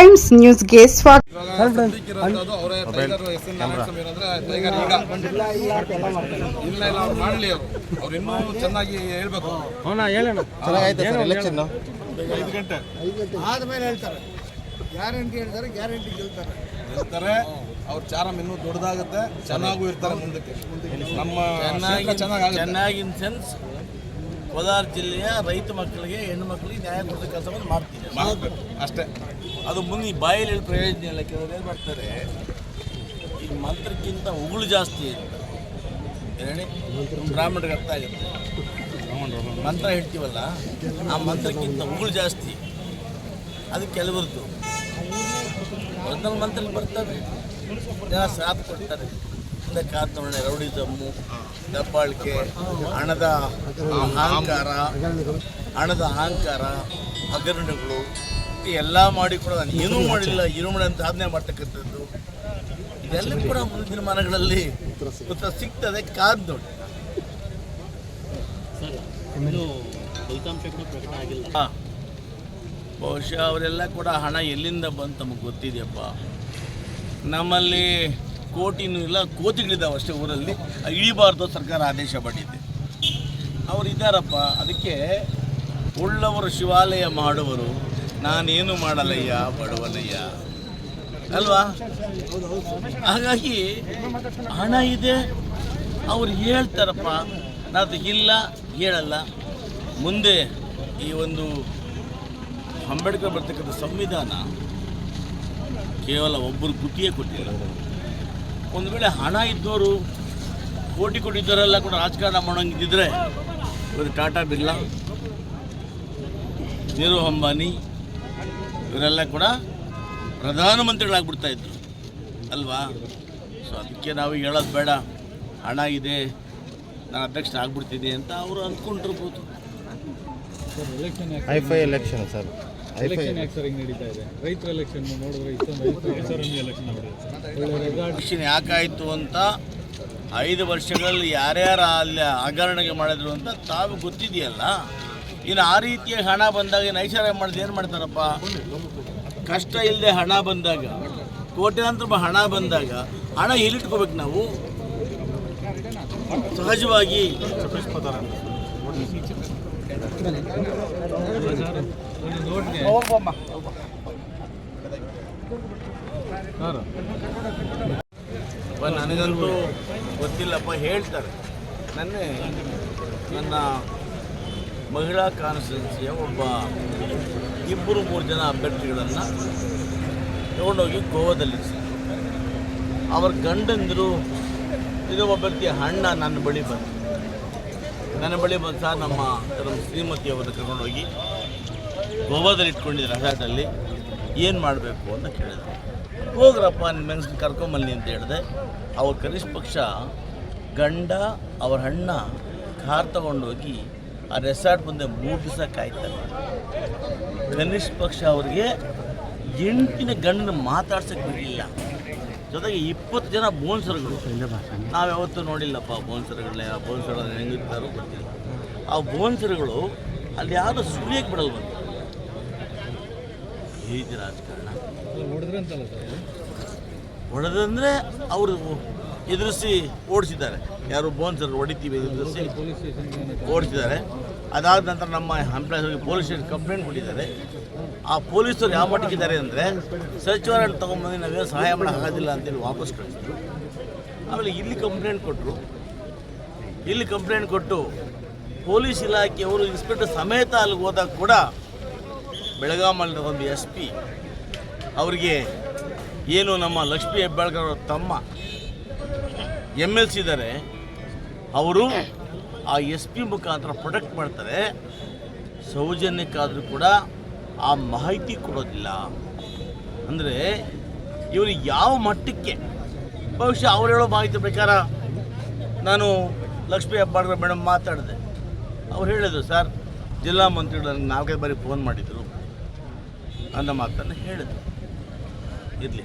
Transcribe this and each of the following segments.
Times ನ್ಯೂಸ್ಗೆ ಸ್ವಾಗತ. ಇವಾಗ ಸದ್ಯಕ್ಕಿರೋಂಥದ್ದು ಅವರೇ Tiger S N Narayana Swamy ಅಂದ್ರೆ ಟೈಗರ್ ಈಗ ಇಲ್ಲ ಇಲ್ಲ ಅವ್ರು ಮಾಡಲಿ ಅವರು. ಅವ್ರು ಇನ್ನೂ ಚೆನ್ನಾಗಿ ಹೇಳ್ಬೇಕು. ಚೆನ್ನಾಗೈತೆ ಸರ್? ಎಲೆಕ್ಷನ್ ಐದು ಗಂಟೆ. ಆದ್ಮೇಲೆ ಹೇಳ್ತಾರೆ. ಗ್ಯಾರಂಟಿ ಹೇಳ್ತಾರೆ ಗ್ಯಾರಂಟಿ ಗೆಲ್ತಾರೆ. ಹೇಳ್ತಾರೆ ಅವ್ರ ಚಾರಮ್ ಇನ್ನೂ ದೊಡ್ಡದಾಗುತ್ತೆ. ಚೆನ್ನಾಗೂ ಇರ್ತಾರೆ ಮುಂದಕ್ಕೆ. ನಮ್ಮ ಕ್ಷೇತ್ರ ಚೆನ್ನಾಗಾಗುತ್ತೆ. ಚೆನ್ನಾಗಿ ಇನ್ ಸೆನ್ಸ್ ಕೋಲಾರ ಜಿಲ್ಲೆಯ ರೈತ ಮಕ್ಕಳಿಗೆ ಹೆಣ್ಣು ಮಕ್ಕಳಿಗೆ ನ್ಯಾಯ ಕೊಡೋ ಕೆಲಸವನ್ನು ಮಾಡ್ತೀವಿ. ಅಷ್ಟೇ. ಅದು ಮುಂದೆ ಬಾಯಲ್ಲಿ ಪ್ರಯೋಜನ ಇಲ್ಲ. ಕೆಲವರು ಏನು ಮಾಡ್ತಾರೆ, ಈ ಮಂತ್ರಕ್ಕಿಂತ ಉಗುಳು ಜಾಸ್ತಿ ಹೇಳಿ? ಬ್ರಾಹ್ಮಣರಿಗೆ ಅರ್ಥ ಆಗುತ್ತೆ. ಮಂತ್ರ ಹೇಳ್ತೀವಲ್ಲ, ಆ ಮಂತ್ರಕ್ಕಿಂತ ಉಗುಳು ಜಾಸ್ತಿ. ಅದು ಕೆಲವರದ್ದು. ಒಂದೊಂದು ಮಂತ್ರ ಬರ್ತವೆ. ಜನ ಸಾಥ್ ಕೊಡ್ತಾರೆ. ಮುಂದೆ ರೌಡಿ ರೌಡಿಸಮ್ಮು ದಬ್ಬಾಳಿಕೆ ಹಣದ ಅಹಂಕಾರ ಹಣದ ಅಹಂಕಾರ ಹಗರಣಗಳು ಈ ಎಲ್ಲ ಮಾಡಿ ಕೂಡ ನಾನು ಏನೂ ಮಾಡಿಲ್ಲ ಏನೂ ಮಾಡಿ ಅಂತ ಸಾಧನೆ ಮಾಡ್ತಕ್ಕಂಥದ್ದು. ಇದೆಲ್ಲ ಕೂಡ ಮುಂದಿನ ಮನಗಳಲ್ಲಿ ಉತ್ತರ ಸಿಗ್ತದೆ ಕಾದ್ ನೋಡಿ. ಹಾಂ. ಬಹುಶಃ ಅವರೆಲ್ಲ ಕೂಡ ಹಣ ಎಲ್ಲಿಂದ ಬಂತು ನಮಗೆ ಗೊತ್ತಿದೆಯಪ್ಪ. ನಮ್ಮಲ್ಲಿ ಕೋಟಿನೂ ಇಲ್ಲ ಕೋತಿಗಳಿದ್ದಾವೆ ಅಷ್ಟೇ ಊರಲ್ಲಿ. ಇಳಿಬಾರ್ದು ಸರ್ಕಾರ ಆದೇಶ ಮಾಡಿದೆ ಅವರು ಇದ್ದಾರಪ್ಪ, ಅದಕ್ಕೆ ಉಳ್ಳವರು ಶಿವಾಲಯ ಮಾಡುವರು. ನಾನೇನು ಮಾಡಲಯ್ಯ ಬಡವನಯ್ಯ ಅಲ್ವಾ? ಹಾಗಾಗಿ ಹಣ ಇದೆ, ಅವ್ರು ಹೇಳ್ತಾರಪ್ಪ. ನಾನು ಇಲ್ಲ, ಹೇಳಲ್ಲ. ಮುಂದೆ ಈ ಒಂದು ಅಂಬೇಡ್ಕರ್ ಬರ್ತಕ್ಕಂಥ ಸಂವಿಧಾನ ಕೇವಲ ಒಬ್ಬರು ಗುಟ್ಟಿಯೇ ಕೊಟ್ಟಿಲ್ಲ. ಒಂದು ವೇಳೆ ಹಣ ಇದ್ದವರು ಕೋಟಿ ಕೊಟ್ಟಿದ್ದವರೆಲ್ಲ ಕೂಡ ರಾಜಕಾರಣ ಮಾಡೋಂಗಿದ್ದರೆ ಇವರು ಟಾಟಾ ಬಿರ್ಲಾ ನೀರು ಅಂಬಾನಿ, ಇವರೆಲ್ಲ ಕೂಡ ಪ್ರಧಾನಮಂತ್ರಿಗಳಾಗ್ಬಿಡ್ತಾ ಇದ್ರು. ಅಲ್ವಾ? ಸೊ ಅದಕ್ಕೆ ನಾವು ಹೇಳೋದು ಬೇಡ. ಹಣ ಇದೆ, ನಾನು ಅಧ್ಯಕ್ಷ ಆಗ್ಬಿಡ್ತೀನಿ ಅಂತ ಅವರು ಅಂದ್ಕೊಂಡಿರ್ಬೋದು. Hi fi election sir election ಯಾಕೆ ಸರ್ ಹಿಂಗೆ ನಡೀತಾ ಇದೆ. ರೈತರ ಎಲೆಕ್ಷನ್ ನೋಡಿದ್ರೆ ಇಷ್ಟೊಂದು ರೈತರ ಎಲೆಕ್ಷನ್ ಒಳ್ಳೆ ರೆಸಾರ್ಟ್ ಎಲೆಕ್ಷನ್ ಯಾಕಾಯಿತು ಅಂತ ಐದು ವರ್ಷಗಳಲ್ಲಿ ಯಾರ್ಯಾರು ಅಲ್ಲಿ ಹಗರಣಗೆ ಮಾಡಿದ್ರು ಅಂತ ತಾವು ಗೊತ್ತಿದೆಯಲ್ಲ? ಇನ್ನು ಆ ರೀತಿಯ ಹಣ ಬಂದಾಗ ಐಶ್ವರ್ಯ ಮಾಡಿದ್ರೆ ಏನು ಮಾಡ್ತಾರಪ್ಪ? ಕಷ್ಟ ಇಲ್ಲದೆ ಹಣ ಬಂದಾಗ ಕೋಟ್ಯಾಂತರ ರೂಪಾಯಿ ಹಣ ಬಂದಾಗ ಹಣ ಎಲ್ಲಿಟ್ಕೋಬೇಕು ನಾವು? ಸಹಜವಾಗಿ. ನನಗಂತೂ ಗೊತ್ತಿಲ್ಲಪ್ಪ, ಹೇಳ್ತಾರೆ. ನನ್ನೆ ನನ್ನ ಮಹಿಳಾ ಕಾನ್ಸ್ಟಿಟ್ಯೂನ್ಸಿಯ ಒಬ್ಬ ಇಬ್ಬರು ಮೂರು ಜನ ಅಭ್ಯರ್ಥಿಗಳನ್ನು ತಗೊಂಡೋಗಿ ಗೋವಾದಲ್ಲಿ ಅವ್ರ ಗಂಡಂದರು, ಇದು ಅಭ್ಯರ್ಥಿಯ ಅಣ್ಣ, ನನ್ನ ಬಳಿ ಬಂತು ನನ್ನ ಬಳಿ ಬಂದು ಸಹ ನಮ್ಮ ನಮ್ಮ ಶ್ರೀಮತಿ ಅವರನ್ನು ಕರ್ಕೊಂಡೋಗಿ ಗೋವಾದಲ್ಲಿ ಇಟ್ಕೊಂಡಿದ್ದೆ ರೆಸಾರ್ಟಲ್ಲಿ ಏನು ಮಾಡಬೇಕು ಅಂತ ಕೇಳಿದೆ. ಹೋಗ್ರಪ್ಪ ನಿನ್ನ ಮೆಣಸಿನ ಕರ್ಕೊಂಬನ್ನಿ ಅಂತ ಹೇಳಿದೆ. ಅವ್ರ ಕನಿಷ್ಠ ಪಕ್ಷ ಗಂಡ, ಅವ್ರ ಅಣ್ಣ ಕಾರ್ ತಗೊಂಡೋಗಿ ಆ ರೆಸಾರ್ಟ್ ಮುಂದೆ ಮೂರು ದಿವಸ ಕಾಯ್ತಾರೆ ಕನಿಷ್ಠ ಪಕ್ಷ ಅವ್ರಿಗೆ ಎಂಟಿನ ಗಂಡನ ಮಾತಾಡ್ಸಕ್ಕೆ ಬರಲಿಲ್ಲ ಜೊತೆಗೆ ಇಪ್ಪತ್ತು ಜನ ಬೋನ್ಸರ್ಗಳು. ನಾವು ಯಾವತ್ತೂ ನೋಡಿಲ್ಲಪ್ಪ ಬೋನ್ಸರ್ಗಳನ್ನ ಬೋನ್ಸರ್ ಹೆಂಗಿರ್ತಾರೋ ಗೊತ್ತಿಲ್ಲ. ಆ ಬೋನ್ಸರ್ಗಳು ಅಲ್ಲಿ ಯಾರು ಸುಳಿಯಕ್ಕೆ ಬಿಡಲ್ವಂತ. ಹೇಗೆ ರಾಜಕಾರಣ. ಹೊಡೆದಂದ್ರೆ ಅವರು ಎದುರಿಸಿ ಓಡಿಸಿದ್ದಾರೆ. ಯಾರು ಬೋನ್ಸರ್ ಹೊಡಿತೀವಿ ಎದುರಿಸಿ ಓಡಿಸಿದ್ದಾರೆ. ಅದಾದ ನಂತರ ನಮ್ಮ ಎಂಪ್ಲಾಯ್ಸ್ ಹೋಗಿ ಪೊಲೀಸ್ ಸ್ಟೇಷನ್ ಕಂಪ್ಲೇಂಟ್ ಕೊಟ್ಟಿದ್ದಾರೆ. ಆ ಪೊಲೀಸರು ಯಾವ ಮಟ್ಟಿಗಿದ್ದಾರೆ ಅಂದರೆ ಸಚಿವಾಲಯ ತಗೊಂಡ್ಬಂದು ತೊಗೊಂಬಂದು ನಾವೇನು ಸಹಾಯ ಮಾಡೋಕ್ಕಾಗೋದಿಲ್ಲ ಅಂತೇಳಿ ವಾಪಸ್ ಕಳಿಸಿದ್ರು. ಆಮೇಲೆ ಇಲ್ಲಿ ಕಂಪ್ಲೇಂಟ್ ಕೊಟ್ಟರು ಇಲ್ಲಿ ಕಂಪ್ಲೇಂಟ್ ಕೊಟ್ಟು ಪೊಲೀಸ್ ಇಲಾಖೆಯವರು ಇನ್ಸ್ಪೆಕ್ಟರ್ ಸಮೇತ ಅಲ್ಲಿಗೆ ಹೋದಾಗ ಕೂಡ ಬೆಳಗಾಮಲ್ಲಿ ಒಂದು ಎಸ್ ಪಿ, ಅವರಿಗೆ ಏನು ನಮ್ಮ ಲಕ್ಷ್ಮೀ ಹೆಬ್ಬಾಳ್ಕರ್ ಅವರ ತಮ್ಮ ಎಂ ಎಲ್ ಸಿ ಇದ್ದಾರೆ ಅವರು ಆ ಎಸ್ ಪಿ ಮುಖಾಂತರ ಪ್ರೊಟೆಕ್ಟ್ ಮಾಡ್ತಾರೆ. ಸೌಜನ್ಯಕ್ಕಾದರೂ ಕೂಡ ಆ ಮಾಹಿತಿ ಕೊಡೋದಿಲ್ಲ. ಅಂದರೆ ಇವರು ಯಾವ ಮಟ್ಟಕ್ಕೆ, ಬಹುಶಃ ಅವ್ರು ಹೇಳೋ ಮಾಹಿತಿ ಪ್ರಕಾರ ನಾನು ಲಕ್ಷ್ಮೀ ಹೆಬ್ಬಾಳ್ಕರ್ ಮೇಡಮ್ ಮಾತಾಡಿದೆ. ಅವ್ರು ಹೇಳಿದರು, ಸರ್, ಜಿಲ್ಲಾ ಮಂತ್ರಿಗಳು ನನಗೆ ನಾಲ್ಕೈದು ಬಾರಿ ಫೋನ್ ಮಾಡಿದರು. ಅನ್ನೋ ಮಾತನ್ನು ಹೇಳಿದ್ರು. ಇರಲಿ.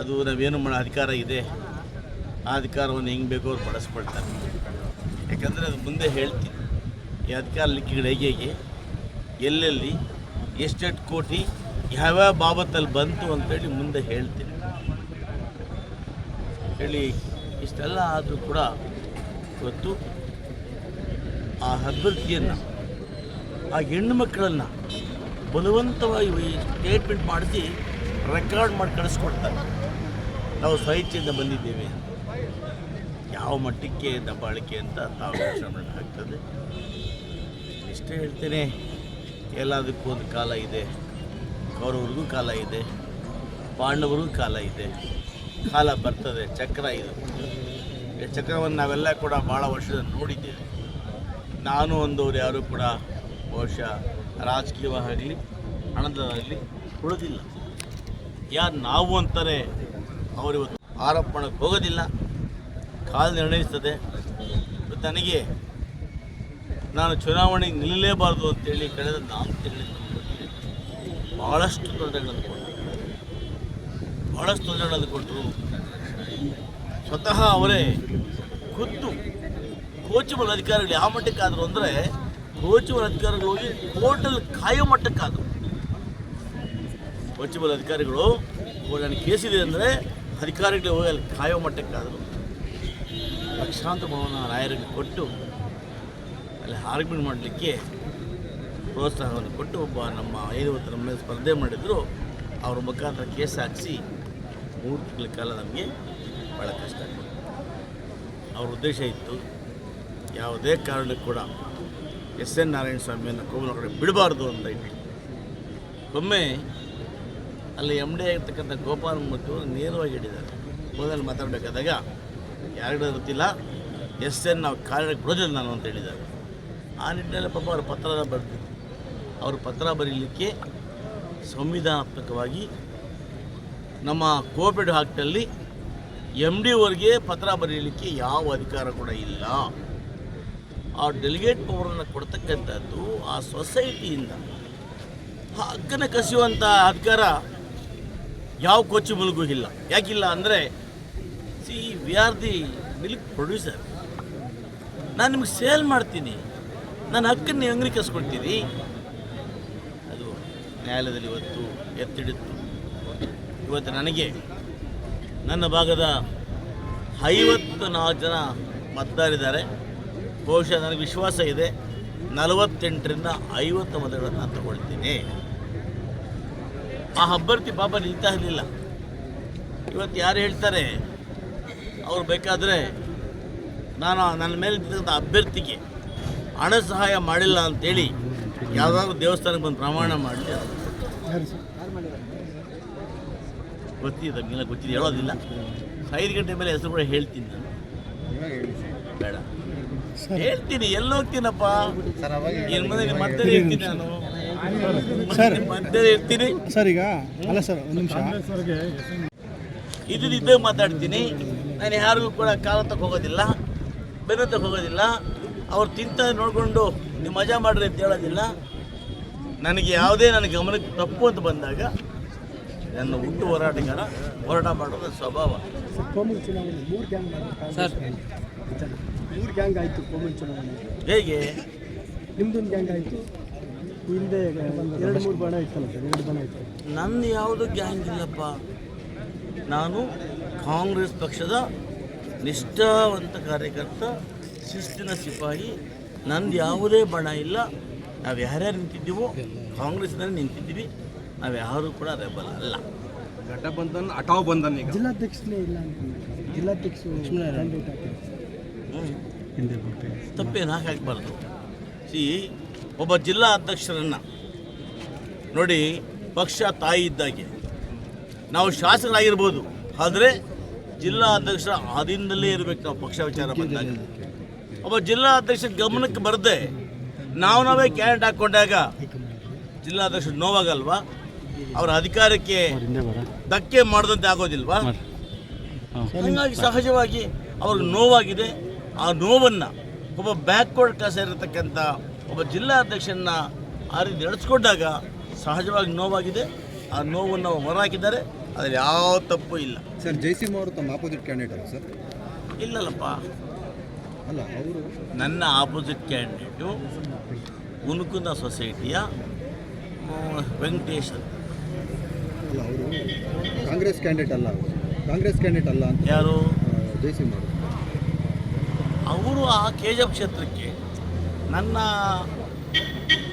ಅದು ನಾವೇನು ಮಾಡೋ ಅಧಿಕಾರ ಇದೆ. ಆ ಅಧಿಕಾರವನ್ನು ಹೆಂಗೆ ಬೇಕೋ ಅವ್ರು ಬಳಸ್ಕೊಳ್ತಾರೆ ಯಾಕಂದರೆ ಅದು ಮುಂದೆ ಹೇಳ್ತೀನಿ ಈ ಅಧಿಕಾರ ಲಿಕ್ಕಿಗಳು ಹೇಗೆ ಹೇಗೆ ಎಲ್ಲೆಲ್ಲಿ ಎಷ್ಟೆಷ್ಟು ಕೋಟಿ ಯಾವ್ಯಾವ ಬಾಬತ್ತಲ್ಲಿ ಬಂತು ಅಂತೇಳಿ ಮುಂದೆ ಹೇಳ್ತೀನಿ. ಹೇಳಿ, ಇಷ್ಟೆಲ್ಲ ಆದರೂ ಕೂಡ ಇವತ್ತು ಆ ಅಭಿವೃದ್ಧಿಯನ್ನು ಆ ಹೆಣ್ಣು ಮಕ್ಕಳನ್ನು ಬಲವಂತವಾಗಿ ಸ್ಟೇಟ್ಮೆಂಟ್ ಮಾಡಿಸಿ ರೆಕಾರ್ಡ್ ಮಾಡಿ ಕಳಿಸ್ಕೊಡ್ತಾರೆ. ನಾವು ಸ್ವಇಚ್ಛೆಯಿಂದ ಬಂದಿದ್ದೇವೆ. ಯಾವ ಮಟ್ಟಕ್ಕೆ ದಬ್ಬಾಳಿಕೆ ಅಂತ ತಾವು ಶ್ರಮಣ ಆಗ್ತದೆ. ಇಷ್ಟೇ ಹೇಳ್ತೇನೆ, ಎಲ್ಲದಕ್ಕೂ ಒಂದು ಕಾಲ ಇದೆ. ಕೌರವ್ರಿಗೂ ಕಾಲ ಇದೆ. ಪಾಂಡವರಿಗೂ ಕಾಲ ಇದೆ. ಕಾಲ ಬರ್ತದೆ, ಚಕ್ರ ಇದು. ಈ ಚಕ್ರವನ್ನು ನಾವೆಲ್ಲ ಕೂಡ ಭಾಳ ವರ್ಷದ ನೋಡಿದ್ದೇವೆ. ನಾನು ಒಂದವ್ರು ಯಾರು ಕೂಡ ಬಹುಶಃ ರಾಜಕೀಯವಾಗಲಿ ಹಣದಾಗಲಿ ಉಳಿದಿಲ್ಲ. ಯಾರು ನಾವು ಅಂತಾರೆ ಅವರು ಇವತ್ತು ಆರೋಪ ಹೋಗೋದಿಲ್ಲ, ಕಾಲ ನಿರ್ಣಯಿಸ್ತದೆ. ನನಗೆ ನಾನು ಚುನಾವಣೆಗೆ ನಿಲ್ಲಲೇಬಾರ್ದು ಅಂತೇಳಿ ಕಳೆದ ನಾಲ್ಕು ತಿಂಗಳಿಂದ ಭಾಳಷ್ಟು ತೊಂದರೆಗಳನ್ನು ಕೊಟ್ಟರು ಭಾಳಷ್ಟು ತೊಂದರೆಗಳನ್ನು ಕೊಟ್ಟರು. ಸ್ವತಃ ಅವರೇ ಖುದ್ದು ಕೋಚುಬಲ್ ಅಧಿಕಾರಿಗಳು ಯಾವ ಮಟ್ಟಕ್ಕಾದರು ಅಂದರೆ ಕೋಚುಬಲ್ ಅಧಿಕಾರಿಗಳು ಹೋಗಿ ಕೋರ್ಟಲ್ಲಿ ಕಾಯೋ ಮಟ್ಟಕ್ಕಾದ್ರು. ಕೋಚುಬಲ್ ಅಧಿಕಾರಿಗಳು ಓ, ನನಗೆ ಕೇಸಿದೆ ಅಂದರೆ ಅಧಿಕಾರಿಗಳು ಹೋಗಿ ಅಲ್ಲಿ ಕಾಯೋ ಮಟ್ಟಕ್ಕಾದರು. ಲಕ್ಷಾಂತರ ಭವನ ರಾಯರಿಗೆ ಕೊಟ್ಟು ಅಲ್ಲಿ ಆರ್ಗ್ಯುಮೆಂಟ್ ಮಾಡಲಿಕ್ಕೆ ಪ್ರೋತ್ಸಾಹವನ್ನು ಕೊಟ್ಟು ಒಬ್ಬ ನಮ್ಮ ಐವತ್ತು ನಮ್ಮ ಮೇಲೆ ಸ್ಪರ್ಧೆ ಮಾಡಿದ್ರು. ಅವ್ರ ಮುಖಾಂತರ ಕೇಸ್ ಹಾಕಿಸಿ ಮೂರು ತಿಂಗಳ ಕಾಲ ನಮಗೆ ಭಾಳ ಕಷ್ಟ ಆಗ್ತದೆ ಅವ್ರ ಉದ್ದೇಶ ಇತ್ತು. ಯಾವುದೇ ಕಾರಣಕ್ಕೂ ಕೂಡ ಎಸ್ ಎನ್ ನಾರಾಯಣ ಸ್ವಾಮಿಯನ್ನು ಕೋಮಲ ಕಡೆ ಬಿಡಬಾರ್ದು ಅಂತ ಹೇಳಿ ಒಮ್ಮೆ ಅಲ್ಲಿ ಎಂ ಡಿ ಆಗಿರ್ತಕ್ಕಂಥ ಗೋಪಾಲ ಮತ್ತು ನೇರವಾಗಿ ಹೇಳಿದ್ದಾರೆ. ಮೊದಲು ಮಾತಾಡಬೇಕಾದಾಗ, ಯಾರಿಗೂ ಗೊತ್ತಿಲ್ಲ, ಎಸ್ ಎನ್ ನಾವು ಕಾರ್ಯಕ್ಕೆ ಬಿಡೋದಿಲ್ಲ ನಾನು ಅಂತ ಹೇಳಿದ್ದಾರೆ. ಆ ನಿಟ್ಟಿನಲ್ಲಿ ಪಾಪ ಅವರು ಪತ್ರ ಬರೆದಿದ್ದರು ಅವರು ಪತ್ರ ಬರೀಲಿಕ್ಕೆ ಸಂವಿಧಾನಾತ್ಮಕವಾಗಿ ನಮ್ಮ ಕೋವಿಡ್ ಹಾಕ್ಟಲ್ಲಿ ಎಂ ಡಿ ಅವ್ರಿಗೆ ಪತ್ರ ಬರೀಲಿಕ್ಕೆ ಯಾವ ಅಧಿಕಾರ ಕೂಡ ಇಲ್ಲ. ಆ ಡೆಲಿಗೇಟ್ ಪವರನ್ನು ಕೊಡ್ತಕ್ಕಂಥದ್ದು ಆ ಸೊಸೈಟಿಯಿಂದ ಹಗ್ಗನ ಕಸಿಯುವಂಥ ಅಧಿಕಾರ ಯಾವ ಕೊಚ್ಚು ಮುಲಗೂ ಇಲ್ಲ ಯಾಕಿಲ್ಲ ಅಂದರೆ C V R the milk producer ನಾನು ನಿಮ್ಗೆ ಸೇಲ್ ಮಾಡ್ತೀನಿ. ನನ್ನ ಹಕ್ಕನ್ನು ನೀವು ಅಂಗಡಿ ಕಸ್ಕೊಳ್ತೀರಿ ಅದು ನ್ಯಾಯಾಲಯದಲ್ಲಿ ಇವತ್ತು ಎತ್ತಿಡಿತ್ತು. ಇವತ್ತು ನನಗೆ, ನನ್ನ ಭಾಗದ ಐವತ್ತು ನಾಲ್ಕು ಜನ ಮತದಾರಿದ್ದಾರೆ. ಬಹುಶಃ ನನಗೆ ವಿಶ್ವಾಸ ಇದೆ. ನಲವತ್ತೆಂಟರಿಂದ ಐವತ್ತು ಮತಗಳನ್ನು ನಾನು ತಗೊಳ್ತೀನಿ. ಆ ಅಭ್ಯರ್ಥಿ ಪಾಪ ನಿಲ್ತಾ ಇರಲಿಲ್ಲ. ಇವತ್ತು ಯಾರು ಹೇಳ್ತಾರೆ? ಅವ್ರು ಬೇಕಾದರೆ ನಾನು ನನ್ನ ಮೇಲೆ ಬಿದ್ದಂಥ ಅಭ್ಯರ್ಥಿಗೆ ಹಣ ಸಹಾಯ ಮಾಡಿಲ್ಲ ಅಂತೇಳಿ ಯಾವುದಾದ್ರೂ ದೇವಸ್ಥಾನಕ್ಕೆ ಬಂದು ಪ್ರಮಾಣ ಮಾಡಿ ಗೊತ್ತಿದೆ ಗೊತ್ತಿದೆ, ಹೇಳೋದಿಲ್ಲ. ಐದು ಗಂಟೆ ಮೇಲೆ ಹೆಸರು ಕೂಡ ಹೇಳ್ತೀನಿ ನಾನು. ಬೇಡ. ಹೇಳ್ತೀನಿ ಎಲ್ಲೋಗ್ತೀನಪ್ಪ ಸರ್ ಇನ್ನು ಮುಂದೆ ನಿಮ್ಮ ಮಧ್ಯೆ ಇರ್ತೀನಿ ನಾನು. ನಿಮ್ಮ ಮಧ್ಯೆ ಇರ್ತೀನಿ. ಸರ್ ಈಗ ಅಲ್ಲ ಸರ್ ಒಂದು ನಿಮಿಷ. ಇದು ಇದ್ದೇ ಮಾತಾಡ್ತೀನಿ. ನಾನು ಯಾರಿಗೂ ಕೂಡ ಕಾಲ ತಕ್ಕ ಹೋಗೋದಿಲ್ಲ ಬೆನ್ನು ತಕ್ಕ ಹೋಗೋದಿಲ್ಲ. ಅವ್ರು ತಿಂತ ನೋಡಿಕೊಂಡು ನೀವು ಮಜಾ ಮಾಡ್ರಿ ಅಂತ ಹೇಳೋದಿಲ್ಲ. ನನಗೆ ಯಾವುದೇ ನನ್ನ ಗಮನಕ್ಕೆ ತಪ್ಪು ಅಂತ ಬಂದಾಗ ನನ್ನ ಹುಟ್ಟು ಹೋರಾಟಗಾರ ಹೋರಾಟ ಮಾಡೋದು ಸ್ವಭಾವ. ಸರ್ ಮೂರು ಗ್ಯಾಂಗ್ ಆಯಿತು ಕೋಮನ್ ಚುನಾವಣೆ. ಹೇಗೆ? ನಿಮ್ದೊಂದು ಗ್ಯಾಂಗ್ ಆಯಿತು? ಹಿಂದೆ ಎರಡು ಮೂರು ಬಣ ಇತ್ತಲ್ಲ ಸರ್ ಎರಡು ಬಣ ಇತ್ತು. ನನ್ನ ಯಾವುದು ಗ್ಯಾಂಗ್ ಇಲ್ಲಪ್ಪ. ನಾನು ಕಾಂಗ್ರೆಸ್ ಪಕ್ಷದ ನಿಷ್ಠಾವಂತ ಕಾರ್ಯಕರ್ತ ಶಿಸ್ತಿನ ಸಿಪಾಯಿ. ನಂದು ಯಾವುದೇ ಬಣ ಇಲ್ಲ. ನಾವು ಯಾರ್ಯಾರು ನಿಂತಿದ್ದೀವೋ ಕಾಂಗ್ರೆಸ್ನಲ್ಲಿ ನಿಂತಿದ್ದೀವಿ. ನಾವು ಯಾರೂ ಕೂಡ ರೆಬಲ್ ಅಲ್ಲ. ಘಟಬಂಧನ್ ಅಟಾವ್ ಬಂಧನ್ ಈಗ. ಜಿಲ್ಲಾಧ್ಯಕ್ಷನೇ ಇಲ್ಲ ಅನ್ಕೊಂಡೆ ಹಾಕಿದ್ರು ತಪ್ಪೇನು ಹಾಕಾಗಬಾರ್ದು ಸಿ ಒಬ್ಬ ಜಿಲ್ಲಾ ಅಧ್ಯಕ್ಷರನ್ನು ನೋಡಿ ಪಕ್ಷ ತಾಯಿ ಇದ್ದಾಗೆ. ನಾವು ಶಾಸಕರಾಗಿರ್ಬೋದು ಆದರೆ ಜಿಲ್ಲಾ ಅಧ್ಯಕ್ಷರ ಆದಿಂದಲೇ ಇರಬೇಕು ನಾವು ಪಕ್ಷ ವಿಚಾರ ಬಂದಾಗ. ಒಬ್ಬ ಜಿಲ್ಲಾ ಅಧ್ಯಕ್ಷ ಗಮನಕ್ಕೆ ಬರದೆ ನಾವು ನಾವೇ ಕ್ಯಾಂಡಿಡೇಟ್ ಹಾಕ್ಕೊಂಡಾಗ ಜಿಲ್ಲಾಧ್ಯಕ್ಷರು ನೋವಾಗಲ್ವಾ? ಅವರ ಅಧಿಕಾರಕ್ಕೆ ಧಕ್ಕೆ ಮಾಡಿದಂತೆ ಆಗೋದಿಲ್ವಾ? ಹೀಗಾಗಿ ಸಹಜವಾಗಿ ಅವ್ರಿಗೆ ನೋವಾಗಿದೆ. ಆ ನೋವನ್ನು ಒಬ್ಬ ಬ್ಯಾಕ್ವರ್ಡ್ ಕಾಸ ಇರತಕ್ಕಂಥ ಒಬ್ಬ ಜಿಲ್ಲಾ ಅಧ್ಯಕ್ಷನ ಆ ರೀತಿ ನಡೆಸ್ಕೊಂಡಾಗ ಸಹಜವಾಗಿ ನೋವಾಗಿದೆ. ಆ ನೋವನ್ನು ಹೊರಹಾಕಿದ್ದಾರೆ. ಅದ್ರಲ್ಲಿ ಯಾವ ತಪ್ಪು ಇಲ್ಲ. ಸರ್ ಜೈಸಿಂಗ್ ಅವರು ತಮ್ಮ ಆಪೋಸಿಟ್ ಕ್ಯಾಂಡಿಡೇಟ್ ಅಲ್ಲ ಸರ್? ಇಲ್ಲಲ್ಲಪ್ಪ. ಅಲ್ಲ ಅವರು ನನ್ನ ಆಪೋಸಿಟ್ ಕ್ಯಾಂಡಿಡೇಟು ಉನುಕುಂದ ಸೊಸೈಟಿಯ ವೆಂಕಟೇಶ್ ಅಲ್ಲ ಅವರು ಕಾಂಗ್ರೆಸ್ ಕ್ಯಾಂಡಿಡೇಟ್ ಅಲ್ಲ ಕಾಂಗ್ರೆಸ್ ಕ್ಯಾಂಡಿಡೇಟ್ ಅಲ್ಲ ಅಂತ ಯಾರು? ಜಯಸಿಂಹ ಅವರು. ಅವರು ಆ ಕೆ ಜಿ ಎಫ್ ಕ್ಷೇತ್ರಕ್ಕೆ ನನ್ನ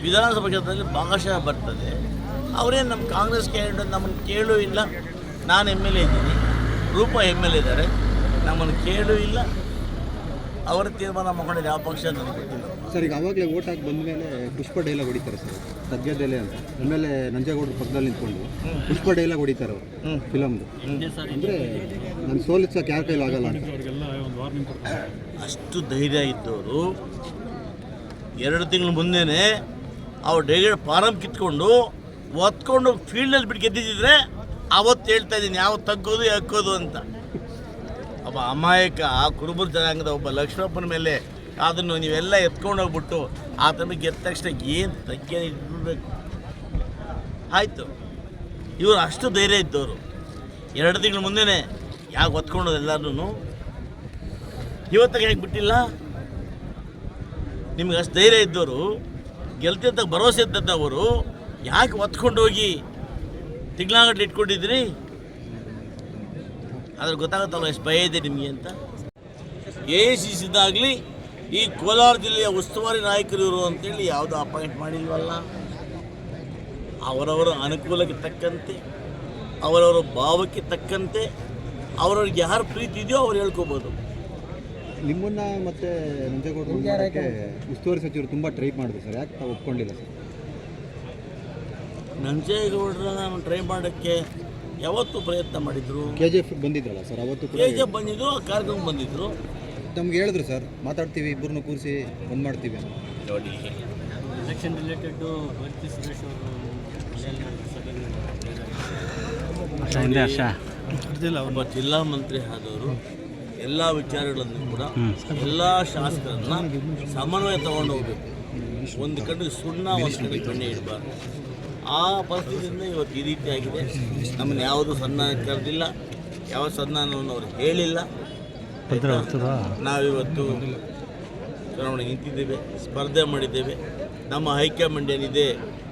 ವಿಧಾನಸಭಾ ಕ್ಷೇತ್ರದಲ್ಲಿ ಭಾಗಶಃ ಬರ್ತದೆ. ಅವರೇನು ನಮ್ಮ ಕಾಂಗ್ರೆಸ್ ಕ್ಯಾಂಡಿಡೇಟ್, ನಮ್ಮನ್ನು ಕೇಳೂ ಇಲ್ಲ. ನಾನು ಎಂ ಎಲ್ ಎ ಇದ್ದೀನಿ. ರೂಪ ಎಂ ಎಲ್ ಎ ಇದ್ದಾರೆ. ನಮ್ಮನ್ನು ಕೇಳೂ ಇಲ್ಲ. ಅವರ ತೀರ್ಮಾನ ಮಾಡ್ಕೊಂಡಿದ್ದು ಯಾವ ಪಕ್ಷ ಅಂತ ನನಗೆ ಗೊತ್ತಿಲ್ಲ. ಸರ್ ಈಗ ಅವಾಗಲೇ ಓಟ್ ಹಾಕಿ ಬಂದ ಮೇಲೆ ಪುಷ್ಪ ಡೈಲಾಗ್ ಹೊಡಿತಾರೆ ಸರ್ ಸದ್ಯದಲ್ಲೇ ಅಂತ. ಆಮೇಲೆ ನಂಜೇಗೌಡರ ಪಕ್ಕದಲ್ಲಿ ನಿಂತ್ಕೊಂಡು ಪುಷ್ಪ ಡೈಲಾಗ್ ಹೊಡಿತಾರೆ ಅವರು ಫಿಲಮ್ದು. ಅಂದರೆ ನಾನು ಸೋಲಿಸೋಕೆ ಯಾರ ಕೈಲಿ ಆಗಲ್ಲ ಅಂತ. ಅಷ್ಟು ಧೈರ್ಯ ಇದ್ದವರು ಎರಡು ತಿಂಗಳ ಮುಂದೆನೇ ಅವ್ರು ಡೈಲಿ ಫಾರಂ ಕಿತ್ಕೊಂಡು ಒತ್ಕೊಂಡು ಫೀಲ್ಡಲ್ಲಿ ಬಿಟ್ಟು ಗೆದ್ದಿದ್ದರೆ ಅವತ್ತು ಹೇಳ್ತಾ ಇದ್ದೀನಿ ಯಾವ ತಗ್ಗೋದು ಹಾಕೋದು ಅಂತ. ಒಬ್ಬ ಅಮಾಯಕ, ಆ ಕುರುಬರ ಜನಾಂಗದ ಒಬ್ಬ ಲಕ್ಷ್ಮಪ್ಪನ ಮೇಲೆ ಅದನ್ನು ನೀವೆಲ್ಲ ಎತ್ಕೊಂಡು ಹೋಗ್ಬಿಟ್ಟು ಆತನ ಗೆದ್ದ ತಕ್ಷಣ ಏನು ತಗ್ಗೆ ಇಟ್ಬಿಡ್ಬೇಕು? ಆಯಿತು. ಇವರು ಅಷ್ಟು ಧೈರ್ಯ ಇದ್ದವರು. ಎರಡು ತಿಂಗಳ ಮುಂದೆನೇ ಯಾಕೆ ಒತ್ಕೊಂಡು ಎಲ್ಲರೂ ಇವತ್ತಿಗೆ ಹೇಗೆ ಬಿಟ್ಟಿಲ್ಲ? ನಿಮ್ಗೆ ಅಷ್ಟು ಧೈರ್ಯ ಇದ್ದವರು ಗೆಲ್ತಿದ್ದ ಭರವಸೆ ಇದ್ದವರು ಯಾಕೆ ಒತ್ಕೊಂಡು ಹೋಗಿ ತಿಂಗಳಾಗಟ್ಲೆ ಇಟ್ಕೊಂಡಿದ್ರಿ ಅದ್ರ ಗೊತ್ತಾಗುತ್ತಲ್ಲ ಎಷ್ಟು ಭಯ ಇದೆ ನಿಮಗೆ ಅಂತ? ಎ ಸಿ ಸಿದ್ದಾಗಲಿ ಈ ಕೋಲಾರ ಜಿಲ್ಲೆಯ ಉಸ್ತುವಾರಿ ನಾಯಕರು ಇವರು ಅಂತೇಳಿ ಯಾವುದೂ ಅಪಾಯಿಂಟ್ ಮಾಡಿಲ್ವಲ್ಲ? ಅವರವರ ಅನುಕೂಲಕ್ಕೆ ತಕ್ಕಂತೆ ಅವರವರ ಭಾವಕ್ಕೆ ತಕ್ಕಂತೆ ಅವರವ್ರಿಗೆ ಯಾರು ಪ್ರೀತಿ ಇದೆಯೋ ಅವ್ರು ಹೇಳ್ಕೊಬೋದು. ನಿಮ್ಮನ್ನ ಮತ್ತೆ ನಂಜೇಗೌಡರು ಉಸ್ತುವಾರಿ ಸಚಿವರು ತುಂಬ ಟ್ರೈ ಮಾಡಿದ್ರು ಸರ್. ಯಾಕೆ ತಾವು ಒಪ್ಕೊಂಡಿಲ್ಲ ಸರ್? ನಂಜೇಗೌಡರನ್ನ ಟ್ರೈ ಮಾಡೋಕ್ಕೆ ಯಾವತ್ತೂ ಪ್ರಯತ್ನ ಮಾಡಿದ್ರು. ಕೆ ಜಿ ಎಫ್ ಬಂದಿದ್ರಲ್ಲ ಸರ್ ಅವತ್ತು ಕೂಡ ಕೆ ಜಿ ಎಫ್ ಬಂದಿದ್ರು ಆ ಕಾರ್ಯಕ್ರಮ ಬಂದಿದ್ರು. ನಮ್ಗೆ ಹೇಳಿದ್ರು ಸರ್ ಮಾತಾಡ್ತೀವಿ ಇಬ್ಬರನ್ನು ಕೂರಿಸಿ ಬಂದ್ ಮಾಡ್ತೀವಿ ನೋಡಿ. ಎಲೆಕ್ಷನ್ ರಿಲೇಟೆಡ್ ಸುರೇಶ್ ಅವರು ಒಬ್ಬ ಜಿಲ್ಲಾ ಮಂತ್ರಿ ಆದವರು ಎಲ್ಲ ವಿಚಾರಗಳನ್ನು ಕೂಡ ಎಲ್ಲ ಶಾಸಕರನ್ನ ಸಮನ್ವಯ ತಗೊಂಡು ಹೋಗ್ಬೇಕು. ಒಂದು ಕಡೆ ಸುಣ್ಣ ಒಂದು ಕಡೆ ಕಣ್ಣೆ ಇಡಬಾರ್ದು. ಆ ಪರಿಸ್ಥಿತಿಯಿಂದ ಇವತ್ತು ಈ ರೀತಿ ಆಗಿದೆ ನಮ್ಮನ್ನು ಯಾವುದು ಸನ್ಮಾನ ಕರೆದಿಲ್ಲ. ಯಾವ ಸನ್ಮಾನವನ್ನು ಅವರು ಹೇಳಿಲ್ಲ? ನಾವಿವತ್ತು ಚುನಾವಣೆ ನಿಂತಿದ್ದೇವೆ ಸ್ಪರ್ಧೆ ಮಾಡಿದ್ದೇವೆ. ನಮ್ಮ ಹೈಕಮಾಂಡ್ ಏನಿದೆ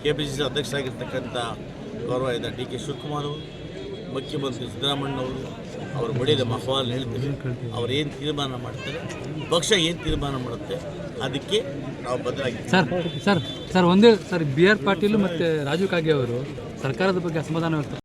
ಕೆ ಪಿ ಸಿ ಸಿ ಅಧ್ಯಕ್ಷರಾಗಿರ್ತಕ್ಕಂಥ ಗೌರವ ಇದ್ದ ಡಿ ಕೆ ಶಿವಕುಮಾರ್ ಅವರು ಮುಖ್ಯಮಂತ್ರಿ ಸಿದ್ದರಾಮಣ್ಣವರು ಅವರು ಬಡಿಯದ ಮಹವಾಲ್ ಹೇಳ್ತೇವೆ. ಅವ್ರು ಏನು ತೀರ್ಮಾನ ಮಾಡ್ತಾರೆ ಪಕ್ಷ ಏನು ತೀರ್ಮಾನ ಮಾಡುತ್ತೆ ಅದಕ್ಕೆ ನಾವು ಸರ್ ಸರ್ ಸರ್, ಒಂದೇ, ಸರ್, ಬಿ ಆರ್ ಪಾಟೀಲ್ ಮತ್ತು ರಾಜೀವ್ ಕಾಗೆ ಅವರು ಸರ್ಕಾರದ ಬಗ್ಗೆ ಅಸಮಾಧಾನ ವ್ಯಕ್ತ